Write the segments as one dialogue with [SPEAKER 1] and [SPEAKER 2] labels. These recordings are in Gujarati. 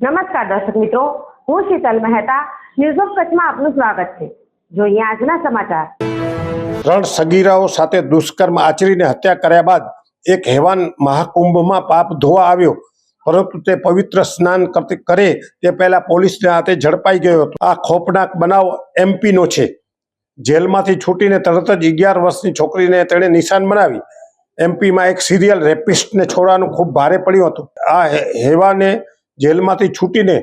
[SPEAKER 1] નમસ્કાર દર્શક મિત્રો, હું શીતલ મહેતા ન્યૂઝ ઓફ કચ્છમાં આપનું સ્વાગત છે. જોઈએ આજના સમાચાર.
[SPEAKER 2] ત્રણ સગીરાઓ સાથે દુષ્કર્મ આચરીને હત્યા કર્યા બાદ એક હેવાન મહાકુંભમાં પાપ ધોવા આવ્યો. પરંતુ તે પવિત્ર સ્નાન કરતી કરે તે પહેલા પોલીસને હાથે ઝડપાઈ ગયો હતો. આ ખોફનાક બનાવ એમપીનો છે. જેલમાંથી છૂટીને તરત જ અગિયાર વર્ષની છોકરીને તેણે નિશાન બનાવી. એમપીમાં એક સિરિયલ રેપિસ્ટને છોડવાનું ખૂબ ભારે પડ્યું હતું. આ હેવાને જેલમાંથી છૂટીને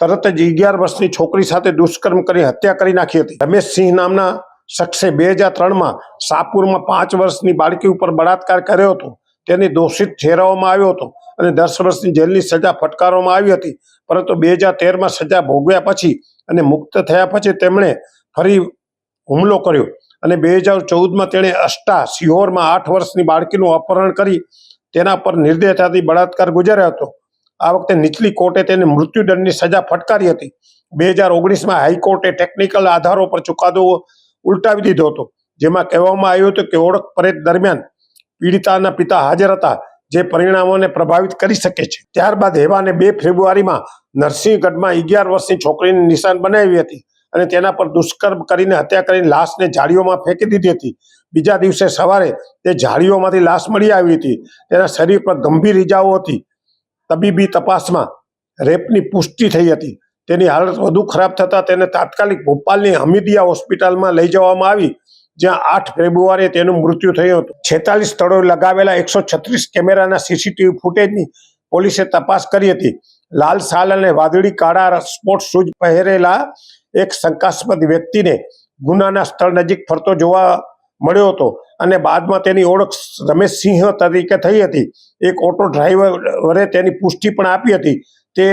[SPEAKER 2] તરત જ અગિયાર વર્ષની છોકરી સાથે દુષ્કર્મ કરી હત્યા કરી નાખી હતી. રમેશસિંહ નામના શખ્સે બે હજાર ત્રણમાં શાહપુરમાં પાંચ વર્ષની બાળકી ઉપર બળાત્કાર કર્યો હતો. તેને દોષિત ઠેરવવામાં આવ્યો હતો અને દસ વર્ષની જેલની સજા ફટકારવામાં આવી હતી. પરંતુ બે હજાર તેરમાં સજા ભોગવ્યા પછી અને મુક્ત થયા પછી તેમણે ફરી હુમલો કર્યો અને બે હજાર ચૌદમાં તેણે અષ્ટા સિહોરમાં આઠ વર્ષની બાળકીનું અપહરણ કરી તેના પર નિર્દયતાથી બળાત્કાર ગુજાર્યો હતો. આ વખતે નીચલી કોર્ટે તેને મૃત્યુદંડની સજા ફટકારી હતી. બે હજાર ઓગણીસમાં હાઈકોર્ટે ટેકનિકલ આધારો પર ચુકાદો ઉલટાવી દીધો હતો. જેમાં કહેવામાં આવ્યું હતું કે ઓળખ પરેજ દરમિયાન પીડિતાના પિતા હાજર હતા, જે પરિણામોને પ્રભાવિત કરી શકે છે. ત્યારબાદ હેવાને બે ફેબ્રુઆરીમાં નરસિંહગઢમાં અગિયાર વર્ષની છોકરીને નિશાન બનાવી હતી અને તેના પર દુષ્કર્મ કરીને હત્યા કરીને લાશને ઝાડીઓમાં ફેંકી દીધી હતી. બીજા દિવસે સવારે તે ઝાડીઓમાંથી લાશ મળી આવી હતી. તેના શરીર પર ગંભીર ઇજાઓ હતી. તબીબી તપાસમાં રેપની પુષ્ટિ થઈ હતી. તેની હાલત વધુ ખરાબ થતાં તેને તાત્કાલિક ભોપાલની હમીદિયા હોસ્પિટલમાં લઈ જવામાં આવી, જ્યાં આઠ ફેબ્રુઆરીએ તેનું મૃત્યુ થયું હતું. છેતાલીસ સ્થળોએ લગાવેલા એકસો છત્રીસ કેમેરાના સીસીટીવી ફૂટેજની પોલીસે તપાસ કરી હતી. લાલ શાલ અને વાદળી કાળા સ્પોર્ટ શૂઝ પહેરેલા એક શંકાસ્પદ વ્યક્તિને ગુનાના સ્થળ નજીક ફરતો જોવા મળ્યો હતો. અને બાદમાં તેની ઓળખ રમેશ સિંહ તરીકે થઈ હતી. એક ઓટો ડ્રાઈવરે તેની પુષ્ટિ પણ આપી હતી. તે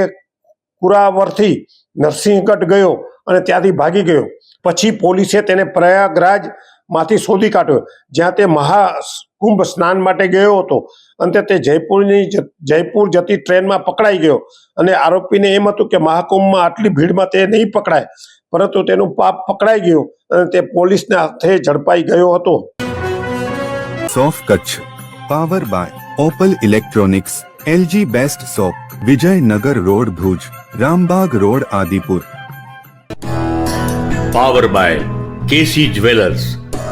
[SPEAKER 2] કુરાવરથી નરસિંહગઢ ગયો અને ત્યાંથી ભાગી ગયો. પછી પોલીસે તેને પ્રયાગરાજમાંથી શોધી કાઢ્યો, જ્યાં તે મહાકુંભ સ્નાન માટે ગયો હતો. અંતે તે જયપુરની જયપુર જતી ટ્રેનમાં પકડાઈ ગયો. અને આરોપીને એમ હતું કે મહાકુંભમાં આટલી ભીડમાં તે નહીં પકડાય પરંતુ તેનું પાપ પકડાઈ ગયું અને તે પોલીસના હાથે ઝડપાઈ ગયો હતો.
[SPEAKER 3] સોફ Kutch power by Opal electronics LG best shop Vijaynagar road Bhuj Rambag road Adipur.
[SPEAKER 4] Power by KC jewellers.